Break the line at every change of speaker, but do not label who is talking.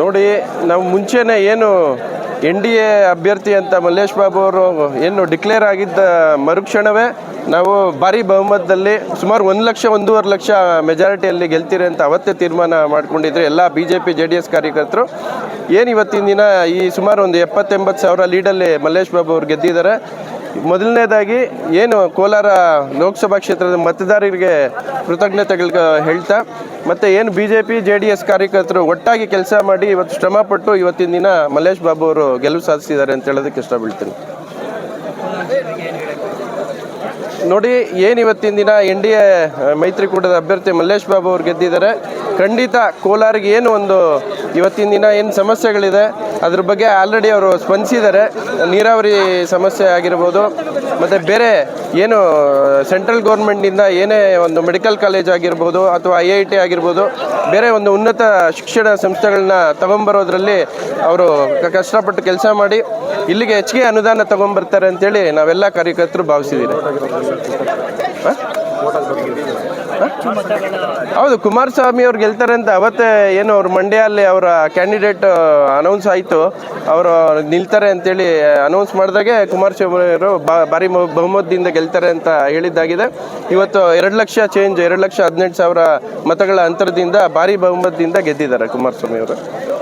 ನೋಡಿ, ನಾವು ಮುಂಚೆನೇ ಏನು ಎನ್ ಡಿ ಎ ಅಭ್ಯರ್ಥಿ ಅಂತ ಮಲ್ಲೇಶ್ ಬಾಬು ಅವರು ಏನು ಡಿಕ್ಲೇರ್ ಆಗಿದ್ದ ಮರುಕ್ಷಣವೇ ನಾವು ಭಾರಿ ಬಹುಮತದಲ್ಲಿ ಸುಮಾರು ಒಂದು ಲಕ್ಷ, ಒಂದೂವರೆ ಲಕ್ಷ ಮೆಜಾರಿಟಿಯಲ್ಲಿ ಗೆಲ್ತೀರಿ ಅಂತ ಅವತ್ತೇ ತೀರ್ಮಾನ ಮಾಡ್ಕೊಂಡಿದ್ರು ಎಲ್ಲ B J P J D S ಕಾರ್ಯಕರ್ತರು. ಏನು ಇವತ್ತಿನ ದಿನ ಈ ಸುಮಾರು ಒಂದು ಎಪ್ಪತ್ತೆಂಬತ್ತು ಸಾವಿರ ಲೀಡಲ್ಲಿ ಮಲ್ಲೇಶ್ ಬಾಬು ಅವರು ಗೆದ್ದಿದ್ದಾರೆ. ಮೊದಲನೇದಾಗಿ ಏನು ಕೋಲಾರ ಲೋಕಸಭಾ ಕ್ಷೇತ್ರದ ಮತದಾರರಿಗೆ ಕೃತಜ್ಞತೆಗಳು ಹೇಳ್ತಾ, ಮತ್ತು ಏನು B J P J D S ಕಾರ್ಯಕರ್ತರು ಒಟ್ಟಾಗಿ ಕೆಲಸ ಮಾಡಿ ಇವತ್ತು ಶ್ರಮಪಟ್ಟು ಇವತ್ತಿನ ದಿನ ಮಲ್ಲೇಶ್ ಬಾಬು ಅವರು ಗೆಲುವು ಸಾಧಿಸಿದ್ದಾರೆ ಅಂತ ಹೇಳೋದಕ್ಕೆ ಇಷ್ಟಪಡ್ತೀನಿ. ನೋಡಿ, ಏನು ಇವತ್ತಿನ ದಿನ ಎನ್ ಡಿ ಎ ಮೈತ್ರಿಕೂಟದ ಅಭ್ಯರ್ಥಿ ಮಲ್ಲೇಶ್ ಬಾಬು ಅವರು ಗೆದ್ದಿದ್ದಾರೆ. ಖಂಡಿತ ಕೋಲಾರಿಗೆ ಏನು ಒಂದು ಇವತ್ತಿನ ದಿನ ಏನು ಸಮಸ್ಯೆಗಳಿದೆ, ಅದ್ರ ಬಗ್ಗೆ ಆಲ್ರೆಡಿ ಅವರು ಸ್ಪಂದಿಸಿದ್ದಾರೆ. ನೀರಾವರಿ ಸಮಸ್ಯೆ ಆಗಿರ್ಬೋದು, ಮತ್ತು ಬೇರೆ ಏನು ಸೆಂಟ್ರಲ್ ಗೌರ್ಮೆಂಟಿಂದ ಏನೇ ಒಂದು ಮೆಡಿಕಲ್ ಕಾಲೇಜ್ ಆಗಿರ್ಬೋದು ಅಥವಾ ಐ ಐ ಟಿ ಆಗಿರ್ಬೋದು, ಬೇರೆ ಒಂದು ಉನ್ನತ ಶಿಕ್ಷಣ ಸಂಸ್ಥೆಗಳನ್ನ ತಗೊಂಬರೋದ್ರಲ್ಲಿ ಅವರು ಕಷ್ಟಪಟ್ಟು ಕೆಲಸ ಮಾಡಿ, ಇಲ್ಲಿಗೆ ಹೆಚ್ಚಿಗೆ ಅನುದಾನ ತಗೊಂಬರ್ತಾರೆ ಅಂತೇಳಿ ನಾವೆಲ್ಲ ಕಾರ್ಯಕರ್ತರು ಭಾವಿಸಿದ್ದೀವಿ? ಹೌದು, ಕುಮಾರಸ್ವಾಮಿ ಅವ್ರು ಗೆಲ್ತಾರೆ ಅಂತ ಅವತ್ತೇ ಏನು ಅವ್ರ ಮಂಡ್ಯಲ್ಲಿ ಅವರ ಕ್ಯಾಂಡಿಡೇಟ್ ಅನೌನ್ಸ್ ಆಯಿತು. ಅವರು ನಿಲ್ತಾರೆ ಅಂತೇಳಿ ಅನೌನ್ಸ್ ಮಾಡಿದಾಗೆ ಕುಮಾರಸ್ವಾಮಿ ಅವರು ಬಾ- ಭಾರಿ ಬಹು- ಬಹುಮತದಿಂದ ಗೆಲ್ತಾರೆ ಅಂತ ಹೇಳಿದ್ದಾಗಿದೆ. ಇವತ್ತು ಎರಡು ಲಕ್ಷ ಚೇಂಜ್ ಎರಡು ಲಕ್ಷ ಹದಿನೆಂಟು ಸಾವಿರ ಮತಗಳ ಅಂತರದಿಂದ ಭಾರಿ ಬಹುಮತದಿಂದ ಗೆದ್ದಿದ್ದಾರೆ ಕುಮಾರಸ್ವಾಮಿ ಅವರು.